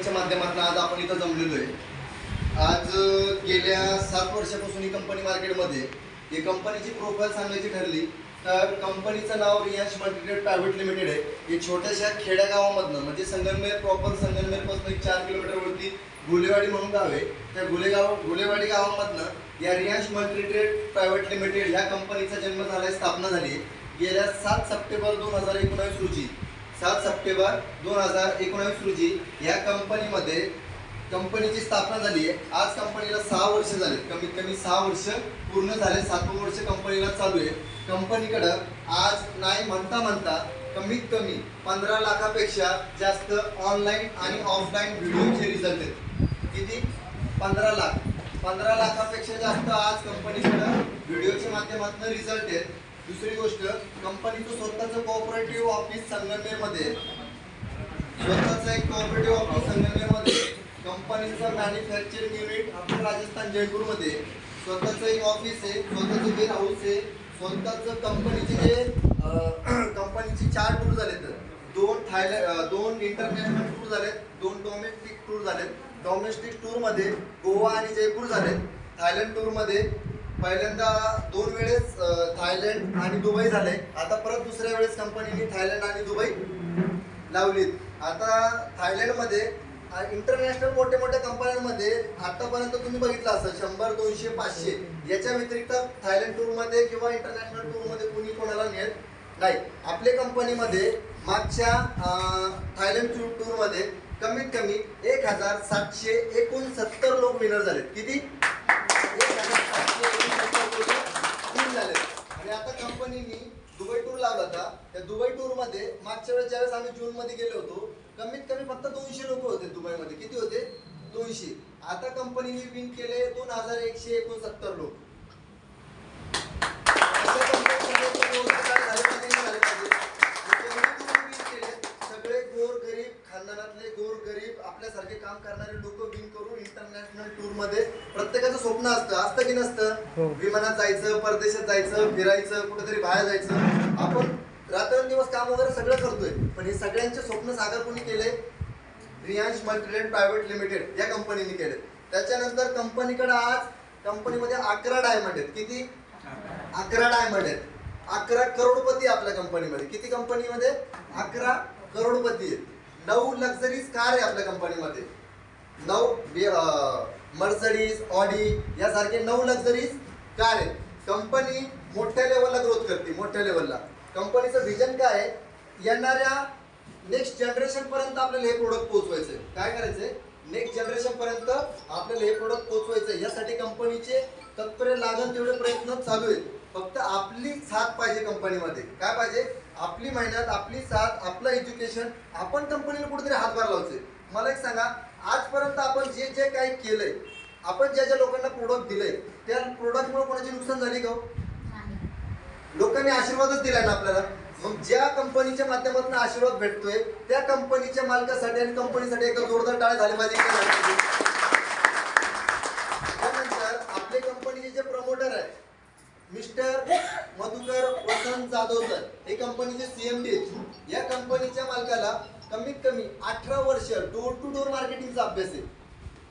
कंपनीच्या माध्यमातून आज आपण इथं जमलेलो आहे आज गेल्या सात वर्षापासून ही कंपनी मार्केटमध्ये ही कंपनीची प्रोफाईल सांगायची ठरली तर कंपनीचं नाव रियांश मल्टीट्रेड प्रायव्हेट लिमिटेड आहे. हे छोट्याशा खेड्यागावामधनं म्हणजे संगमनेर प्रॉपर संगमनेरपासून एक चार किलोमीटरवरती गुलेवाडी म्हणून गाव आहे. त्या गुलेगाव गुलेवाडी गावामधनं या रियांश मल्टीट्रेड प्रायव्हेट लिमिटेड ह्या कंपनीचा जन्म झालाय स्थापना झाली आहे. गेल्या सात सप्टेंबर दोन हजार एकोणावीस रोजी. सात सप्टेंबर दोन हजार एकोणावीस रोजी या कंपनीमध्ये कंपनीची स्थापना झाली आहे. आज कंपनीला सहा वर्ष झाले कमीत कमी सहा वर्ष पूर्ण झाले. सातवं वर्ष कंपनीला चालू आहे. कंपनीकडं आज नाही म्हणता म्हणता कमीत कमी पंधरा लाखापेक्षा जास्त ऑनलाईन आणि ऑफलाईन व्हिडिओचे रिझल्ट आहेत. किती? पंधरा लाख. पंधरा लाखापेक्षा जास्त आज कंपनीकडं व्हिडिओच्या माध्यमातून रिझल्ट आहेत. दुसरी गोष्ट कंपनीचं स्वतःचं कोऑपरेटिव्ह ऑफिस संगमनेरमध्ये आहे. स्वतःचं एक कोऑपरेटिव्ह ऑफिस संगमनेरमध्ये कंपनीचं मॅन्युफॅक्चरिंग युनिट आपलं राजस्थान जयपूरमध्ये. मध्ये स्वतःचं एक ऑफिस आहे स्वतःचं वेअर हाऊस आहे स्वतःचं कंपनीचे जे कंपनीचे चार टूर झालेत. दोन थायलंड दोन इंटरनॅशनल टूर झालेत दोन डोमेस्टिक टूर झालेत. डोमेस्टिक टूरमध्ये गोवा आणि जयपूर झालेत. थायलंड टूरमध्ये पहिल्यांदा दोन वेळेस थायलंड आणि दुबई झाले. आता परत दुसऱ्या वेळेस कंपनीने थायलंड आणि दुबई लावलीत. आता थायलंडमध्ये इंटरनॅशनल मोठ्या मोठ्या कंपन्यांमध्ये आतापर्यंत तुम्ही बघितलं असेल शंभर दोनशे पाचशे. याच्या व्यतिरिक्त थायलंड टूरमध्ये किंवा इंटरनॅशनल टूरमध्ये कुणी कोणाला नेत नाही. आपल्या कंपनीमध्ये मागच्या थायलंड टूर टूरमध्ये कमीत कमी एक हजार सातशे एकोणसत्तर लोक विनर झालेत. किती एक हजार सातशे एकोणसत्तर लोक win झालेत आणि आता कंपनीनी दुबई टूर लावला होता. त्या दुबई टूरमध्ये मागच्या वेळेस ज्यावेळेस आम्ही जून मध्ये गेलो होतो कमीत कमी फक्त दोनशे लोक होते दुबईमध्ये. किती होते? दोनशे. आता कंपनीने विन केले दोन हजार एकशे एकोणसत्तर लोक. करणारे लोक विन करून इंटरनॅशनल टूरमध्ये प्रत्येकाचं स्वप्न असतं. असतं की नसतं? विमानात जायचं परदेशात जायचं फिरायचं कुठेतरी बाहेर जायचं. आपण रात्रंदिवस काम वगैरे सगळं करतोय. पण हे सगळ्यांचे स्वप्न सागर कोणी केले रियांश मल्टीलेट प्रायव्हेट लिमिटेड या कंपनीने केले त्याच्यानंतर कंपनीकडे आज कंपनीमध्ये अकरा डायमंड आहेत. किती? अकरा डायमंड आहेत. अकरा करोडपती आपल्या कंपनीमध्ये. किती कंपनीमध्ये? अकरा करोडपती आहेत. नऊ लक्झरीज कार आहे आपल्या कंपनीमध्ये. नऊ मर्सडीज ऑडी यासारखे नऊ लक्झरीज कार आहेत कंपनी मोठ्या लेवलला ग्रोथ करते मोठ्या लेवलला कंपनीचं विजन काय आहे? येणाऱ्या नेक्स्ट जनरेशन पर्यंत आपल्याला हे प्रोडक्ट पोहोचवायचे काय करायचे नेक्स्ट जनरेशन पर्यंत आपल्याला हे प्रोडक्ट पोहोचवायचंय. यासाठी कंपनीचे तत्पर्य लागण तेवढे प्रयत्न चालू आहेत. फक्त आपली साथ पाहिजे कंपनीमध्ये काय पाहिजे? आपली मेहनत आपली साथ आपलं एज्युकेशन आपण कंपनीला कुठेतरी हातभार लावायचे मला एक सांगा आजपर्यंत आपण जे जे काही केलंय आपण ज्या ज्या लोकांना प्रोडक्ट दिलंय त्या प्रोडक्टमुळे कोणाची नुकसान झाली का हो? लोकांनी आशीर्वादच दिलाय ना आपल्याला मग ज्या कंपनीच्या माध्यमातून आशीर्वाद भेटतोय त्या कंपनीच्या मालकासाठी आणि कंपनीसाठी एका जोरदार टाळे झाले पाहिजे? त्यानंतर आपले कंपनीचे जे प्रमोटर आहेत मिस्टर मधुकर वसंत जाधव सर हे कंपनीचे सीएमडी आहेत या कंपनीच्या मालकाला कमीत कमी अठरा वर्ष डोर टू डोर मार्केटिंगचा अभ्यास आहे.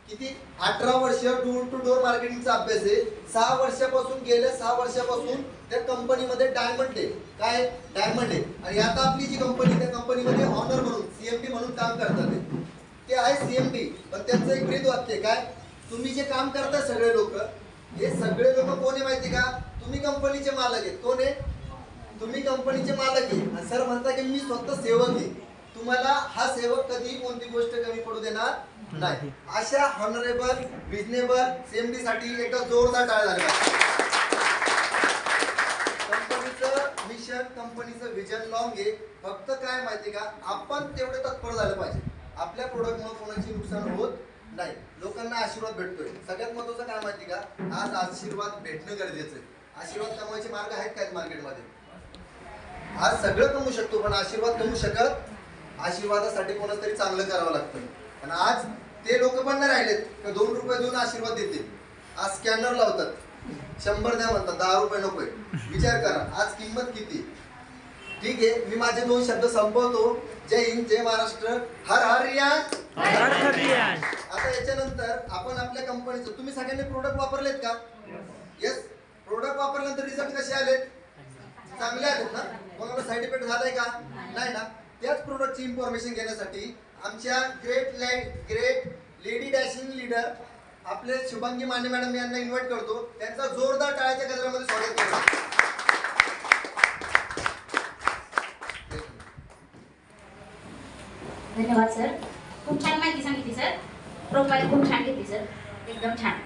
किती? अठरा वर्ष डोर टू डोर मार्केटिंगचा अभ्यास आहे. सहा वर्षापासून गेल्या सहा वर्षापासून त्या कंपनीमध्ये डायमंड आहे. काय डायमंड आहे. आणि आता आपली जी कंपनी त्या कंपनीमध्ये ऑनर म्हणून सीएमडी म्हणून काम करतात ते. आहे सीएमडी पण त्यांचं एक ब्रीद वाक्य काय? तुम्ही जे काम करता सगळे लोक हे सगळे लोक कोण आहे माहिती का? तुम्ही कंपनीचे मालक आहेत. कोण आहे? तुम्ही कंपनीचे मालक आहे. सर म्हणता की मी स्वतः सेवक आहे. तुम्हाला हा सेवक कधी कोणती गोष्ट कमी पडू देणार नाही. अशा हॉनरेबल रिजनेबल सेमडी साठी एकदा जोरदार टाळ झाला कंपनीचं मिशन कंपनीचं विजन लॉंग आहे फक्त काय माहिती का? आपण तेवढे तत्पर झालं पाहिजे. आपल्या प्रोडक्टमुळे कोणाची नुकसान होत नाही. लोकांना आशीर्वाद भेटतोय. सगळ्यात महत्वाचं काय माहिती का? आज आशीर्वाद भेटणं गरजेचं आहे. आशीर्वाद कमवायचे मार्ग आहेत काय मार्केटमध्ये आज सगळं कमवू शकतो पण आशीर्वाद कमवू शकत आशीर्वादासाठी कोणाच तरी चांगलं करावं लागतं. आणि आज ते लोक पण नाही राहिलेत का दोन रुपये देऊन आशीर्वाद देतील. आज स्कॅनर लावतात. शंभर द्या म्हणतात दहा रुपये नकोय विचार करा आज किंमत किती? ठीक आहे मी माझे दोन शब्द संपवतो. जय हिंद जय महाराष्ट्र. हर हर रिया हर हर त्याच्यानंतर आपण आपल्या कंपनीचं तुम्ही सगळ्यांनी प्रोडक्ट वापरलेत का? येस प्रोडक्ट वापरल्यानंतर रिझल्ट कसे आलेत? चांगले आहेत ना? कोणाला साईड इफेक्ट झालाय का? नाही ना? त्याच प्रोडक्टची इन्फॉर्मेशन घेण्यासाठी आमच्या great great lady dashing leader आपले शुभांगी माने मॅडम यांना इन्व्हाइट करतो. त्यांचा जोरदार टाळ्याच्या गजरामध्ये स्वागत करतो. धन्यवाद सर खूप छान माहिती सांगितली सर प्रोफाईल खूप छान घेतली सर एकदम छान.